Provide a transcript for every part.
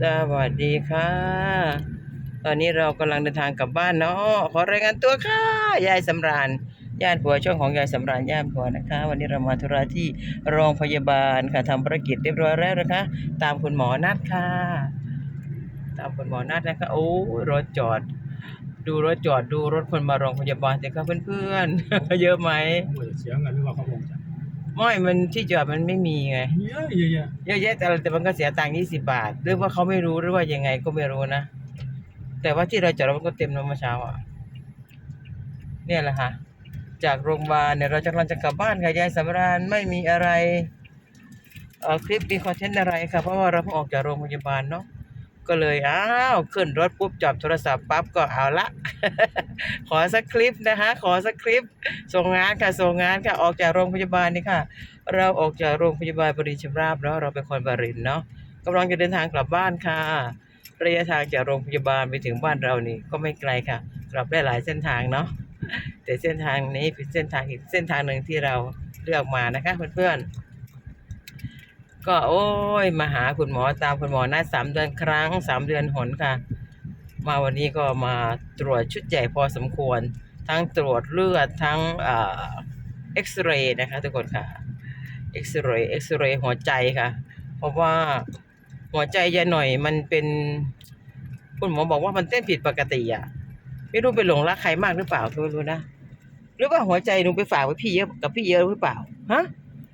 สวัสดีค่ะ ตอนนี้เรากำลังเดินทางกลับบ้านเนาะขอรายงานตัวค่ะ ยายสำราญญาติผัวช่องของยายสำราญญาติผัวนะคะ วันนี้เรามาธุระที่โรงพยาบาลค่ะทำภารกิจเรียบร้อยแล้วนะคะ ตามคุณหมอนัดค่ะ ตามคุณหมอนัดนะคะโอ้รถจอด ดูรถจอดดูรถคนมาโรงพยาบาลสิครับเพื่อนๆ เยอะไหมเสียเงินหรือว่าเขาบอกจะ ไม่มันที่จอดมันไม่มีไงเยอะเยอะแยะเยอะแยะแต่แต่มันก็เสียตังค์ยี่สิบาทหรือว่าเขาไม่รู้หรือว่ายังไงก็ไม่รู้นะแต่ว่าที่เราจอดรถมันก็เต็มแล้วเมื่อเช้าอะเนี่ยแหละค่ะจากโรงพยาบาลเนี่ยเราจะกำลังจะกลับบ้านค่ะยายสำราญไม่มีอะไรเออคลิปมีคอนเทนต์อะไรค่ะเพราะว่าเราเพิ่งออกจากโรงพยาบาลเนาะ ก็เลยอ้าวขึ้นรถปุ๊บจับโทรศัพท์ปั๊บก็เอาละ ขอสักคลิปนะคะ ขอสักคลิป ส่งงานค่ะส่งงานค่ะออกจากโรงพยาบาลนี่ค่ะ เราออกจากโรงพยาบาลบรินชำราบแล้วเราเป็นคนบรินเนาะกำลังจะเดินทางกลับบ้านค่ะ ระยะทางจากโรงพยาบาลไปถึงบ้านเรานี่ก็ไม่ไกลค่ะกลับได้หลายเส้นทางเนาะแต่เส้นทางนี้เป็นเส้นทางอีกเส้นทางหนึ่งที่เราเลือกมานะคะเพื่อนๆ ก็โอ้ยมาหาคุณหมอตามคุณหมอนัดสามเดือนครั้งสามเดือนหนค่ะ มาวันนี้ก็มาตรวจชุดใหญ่พอสมควร ทั้งตรวจเลือดทั้งเอ่อเอ็กซเรย์นะคะทุกคนค่ะเอ็กซเรย์เอ็กซเรย์หัวใจค่ะ เพราะว่าหัวใจยายหน่อยมันเป็นคุณหมอบอกว่ามันเต้นผิดปกติอะไม่รู้ไปหลงรักใครมากหรือเปล่าก็ไม่รู้นะหรือว่าหัวใจหนูไปฝากไว้พี่เยอะกับพี่เยอะหรือเปล่าฮะ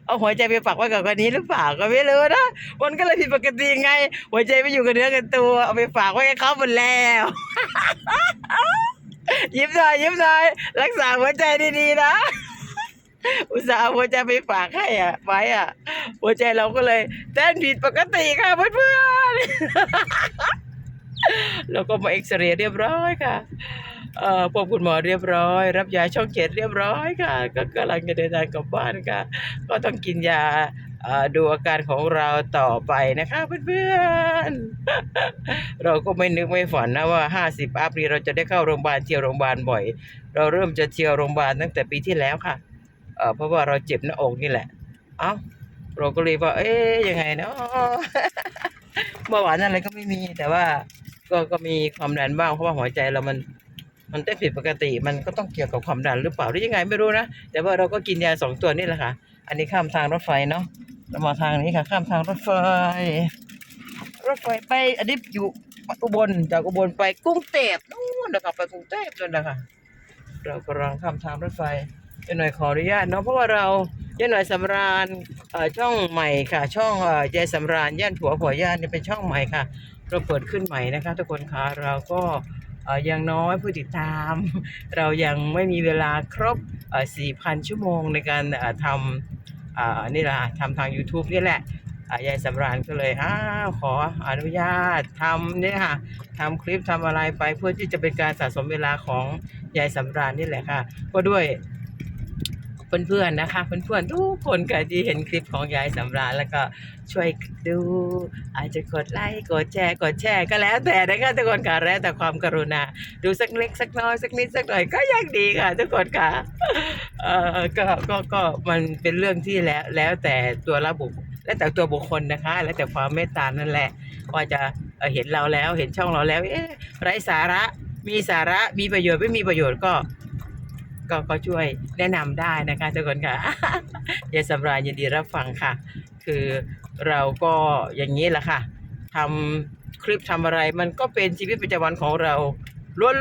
เอาหัวใจไปฝากไว้กับคนนี้หรือเปล่าก็ไม่รู้นะมันก็เลยผิดปกติไง หัวใจไม่อยู่กับเนื้อกับตัวเอาไปฝากไว้ให้เขาหมดแล้วยิ้มหน่อยยิ้มหน่อยรักษาหัวใจดีๆนะอุตส่าห์เอาหัวใจไปฝากให้อะไว้อะ หัวใจเราก็เลยเต้นผิดปกติค่ะเพื่อนๆแล้วก็มาเอ็กซเรย์เรียบร้อยค่ะ พบคุณหมอเรียบร้อย รับยาช่องเจ็ดเรียบร้อยค่ะ ก็กำลังจะเดินทางกลับบ้านค่ะ ก็ต้องกินยาเอ่อดูอาการของเราต่อไปนะคะเพื่อนๆ เราก็ไม่นึกไม่ฝันนะว่า 50 อัพนี้เราจะได้เข้าโรงพยาบาลเที่ยวโรงพยาบาลบ่อย เราเริ่มจะเที่ยวโรงพยาบาลตั้งแต่ปีที่แล้วค่ะเอ่อเพราะว่าเราเจ็บหน้าอกนี่แหละ เอ้าเราก็เลยว่า เอ๊ยยังไงเนาะเบาหวานอะไรก็ไม่มีแต่ว่าก็ก็มีความดันบ้างเพราะว่าหัวใจเรามัน มันเต้นผิดปกติ มันก็ต้องเกี่ยวกับความดันหรือเปล่าหรือยังไงไม่รู้นะ แต่ว่าเราก็กินยาสองตัวนี่แหละค่ะ อันนี้ข้ามทางรถไฟเนาะเรามาทางนี้ค่ะ ข้ามทางรถไฟ รถไฟไป อันนี้อยู่อุบล จากอุบลไปกรุงเทพนู่นนะครับไปกรุงเทพนั่นนะคะเรากำลังข้ามทางรถไฟยายหน่อยขออนุญาตเนาะเพราะว่าเรายายหน่อยสำราญช่องใหม่ค่ะ ช่องยายสำราญย่านผัวผัวย่านนี่เป็นช่องใหม่ค่ะ เราเปิดขึ้นใหม่นะคะ ทุกคนคะเราก็ ยังน้อยผู้ติดตาม เรายังไม่มีเวลาครบ 4,000 ชั่วโมงในการทำนี่แหละทำทาง YouTube นี่แหละยายสำราญก็เลยอ้าวขออนุญาตทำเนี่ยค่ะทำคลิปทำอะไรไปเพื่อที่จะเป็นการสะสมเวลาของยายสำราญนี่แหละค่ะก็ด้วย เพื่อนๆนะคะเพื่อนๆทุกคนค่ะที่เห็นคลิปของยายสำราญแล้วก็ช่วยดู อาจจะกดไลค์กดแชร์ กดแชร์ก็แล้วแต่นะคะทุกคนค่ะแล้วแต่ความกรุณา ดูสักเล็กสักน้อยสักนิดสักหน่อยก็ยังดีค่ะ ทุกคนค่ะเอ่อก็ก็ก็มันเป็นเรื่องที่แล้วแล้วแต่ตัวระบุแล้วแต่ตัวบุคคลนะคะ แล้วแต่ความเมตตานั่นแหละว่าจะเอ่อเห็นเราแล้วเห็นช่องเราแล้วเอ๊ะไร้สาระมีสาระมีประโยชน์ไม่มีประโยชน์ก็ ก็ก็ช่วยแนะนำได้นะคะทุกคนค่ะยายสำราญยินดีรับฟังค่ะ คือเราก็อย่างนี้แหละค่ะทำคลิปทำอะไรมันก็เป็นชีวิตประจำวันของเรา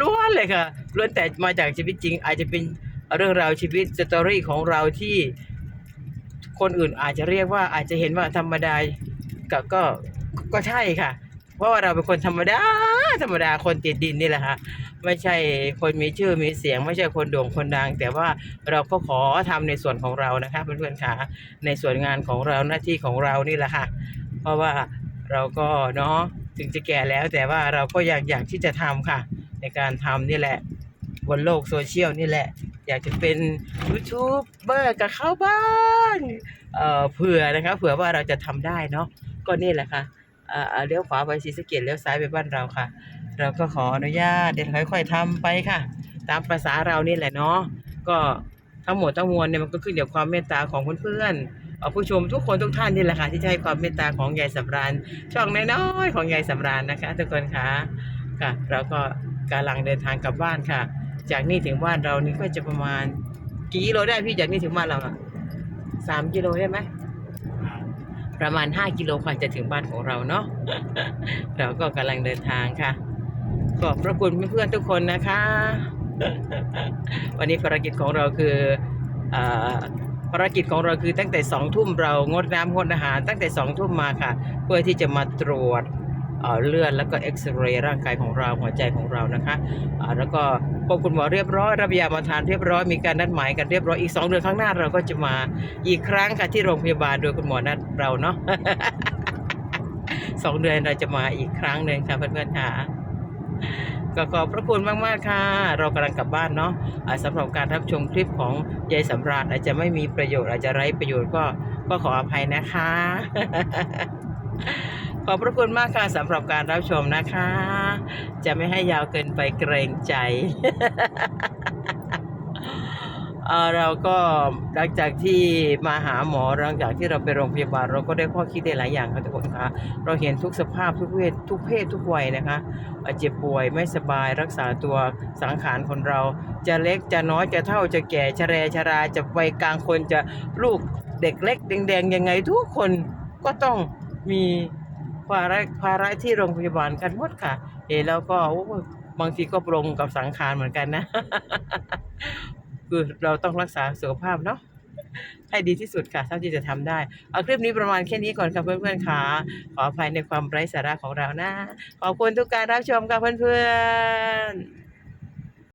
ล้วนๆเลยค่ะล้วนแต่มาจากชีวิตจริง อาจจะเป็นเรื่องราวชีวิตสตอรี่ของเราที่คนอื่นอาจจะเรียกว่าอาจจะเห็นว่าธรรมดาก็ก็ก็ใช่ค่ะ เพราะว่าเราเป็นคนธรรมดาธรรมดาคนติดดินนี่แหละค่ะไม่ใช่คนมีชื่อมีเสียง ไม่ใช่คนโด่งคนดัง แต่ว่าเราก็ขอทำในส่วนของเรานะคะเพื่อนๆค่ะในส่วนงานของเราหน้าที่ของเรานี่แหละค่ะ เพราะว่าเราก็เนาะถึงจะแก่แล้วแต่ว่าเราก็อยากอยากที่จะทำค่ะ ในการทำนี่แหละ บนโลกโซเชียลนี่แหละ อยากจะเป็นยูทูบเบอร์กับเขาบ้างเอ่อเผื่อนะคะเผื่อว่าเราจะทำได้เนาะก็นี่แหละค่ะ เอ่อเลี้ยวขวาไปศรีสะเกดเลี้ยวซ้ายไปบ้านเราค่ะ เราก็ขออนุญาตเดี๋ยวค่อย ๆทำไปค่ะ ตามภาษาเรานี่แหละเนาะก็ทั้งหมดทั้งมวลเนี่ยมันก็ขึ้นอยู่กับความเมตตาของเพื่อนเอ่อผู้ชมทุกคนทุกท่านนี่แหละค่ะที่จะให้ความเมตตาของยายสำราญช่องน้อยๆของยายสำราญนะคะ ทุกคนค่ะค่ะ เราก็กำลังเดินทางกลับบ้านค่ะ จากนี่ถึงบ้านเรานี่ก็จะประมาณกี่กิโลได้พี่จากนี่ถึงบ้านเราอะสามกิโลได้ไหม ประมาณ 5 กิโลกว่าจะถึงบ้านของเราเนาะเราก็กำลังเดินทางค่ะ ขอบพระคุณเพื่อนๆทุกคนนะคะ วันนี้ภารกิจของเราคือออภารกิจของเราคือตั้งแต่สองทุ่มเรางดน้ำงดอาหารตั้งแต่สองทุ่มมาค่ะ เพื่อที่จะมาตรวจ เลือดแล้วก็เอ็กซเรย์ร่างกายของเราหัวใจของเรานะคะแล้วก็พบคุณหมอเรียบร้อยรับยามาทานเรียบร้อยมีการนัดหมายกันเรียบร้อยอีกสองเดือนข้างหน้าเราก็จะมาอีกครั้งค่ะที่โรงพยาบาลโดยคุณหมอนัดเราเนาะสองเดือนเราจะมาอีกครั้งหนึ่งค่ะเพื่อนๆค่ะก็ขอบพระคุณมากๆค่ะ เรากำลังกลับบ้านเนาะอ่าสำหรับการรับชมคลิปของยายสำราญอาจจะไม่มีประโยชน์อาจจะไร้ประโยชน์ก็ก็ขออภัยนะคะ ขอบพระคุณมากค่ะสำหรับการรับชมนะคะ จะไม่ให้ยาวเกินไปเกรงใจเเราก็หลังจากที่มาหาหมอหลังจากที่เราไปโรงพยาบาล เราก็ได้ข้อคิดได้หลายอย่างครับทุกคนคะเราเห็นทุกสภาพทุกเพศทุกเพศทุกวัยนะคะเอ่อเจ็บป่วยไม่สบายรักษาตัวสังขารคนเรา จะเล็กจะน้อยจะเท่าจะแก่ชะแรชราจะวัยกลางคนจะลูกเด็กเล็กแดงๆยังไงทุกคนก็ต้องมี ภาระภาระที่โรงพยาบาลกันหมดค่ะ เห็นแล้วก็บางทีก็ปรงกับสังขารเหมือนกันนะ คือเราต้องรักษาสุขภาพเนาะให้ดีที่สุดค่ะเท่าที่จะทำได้ เอาคลิปนี้ประมาณแค่นี้ก่อนค่ะเพื่อนๆค่ะ ขออภัยในความไร้สาระของเรานะ ขอบคุณทุกการรับชมค่ะเพื่อนๆ